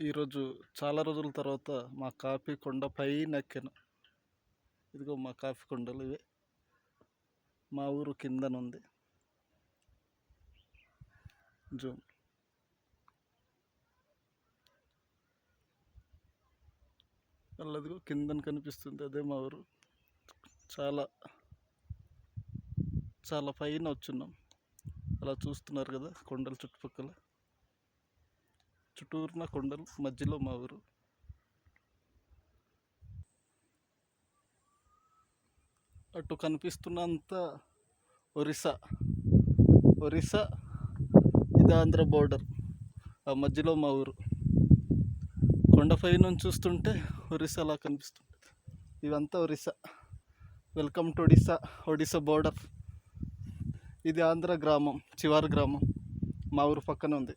ఈరోజు చాలా రోజుల తర్వాత మా కాఫీ కొండ పైన ఎక్కాను. ఇదిగో మా కాఫీ కొండలు ఇవే. మా ఊరు కిందనుంది. జూమ్. అల్లదిగో కిందన కనిపిస్తుంది. అదే మా ఊరు. చాలా చాలా పైన వచ్చున్నాం. అలా చూస్తున్నారు కదా కొండల చుట్టుపక్కల. చుట్టూరున కొండలు మధ్యలో మా ఊరు. అటు కనిపిస్తున్నంత ఒరిస్సా. ఒరిస్సా ఇది ఆంధ్ర బోర్డర్. ఆ మధ్యలో మా ఊరు. కొండపై నుంచి చూస్తుంటే ఒరిస్సా అలా కనిపిస్తుంది ఇవంతా Orissa. Welcome to Odisha. Odisha border. ఇది ఆంధ్ర గ్రామం చివరి గ్రామం. మా ఊరు పక్కన ఉంది.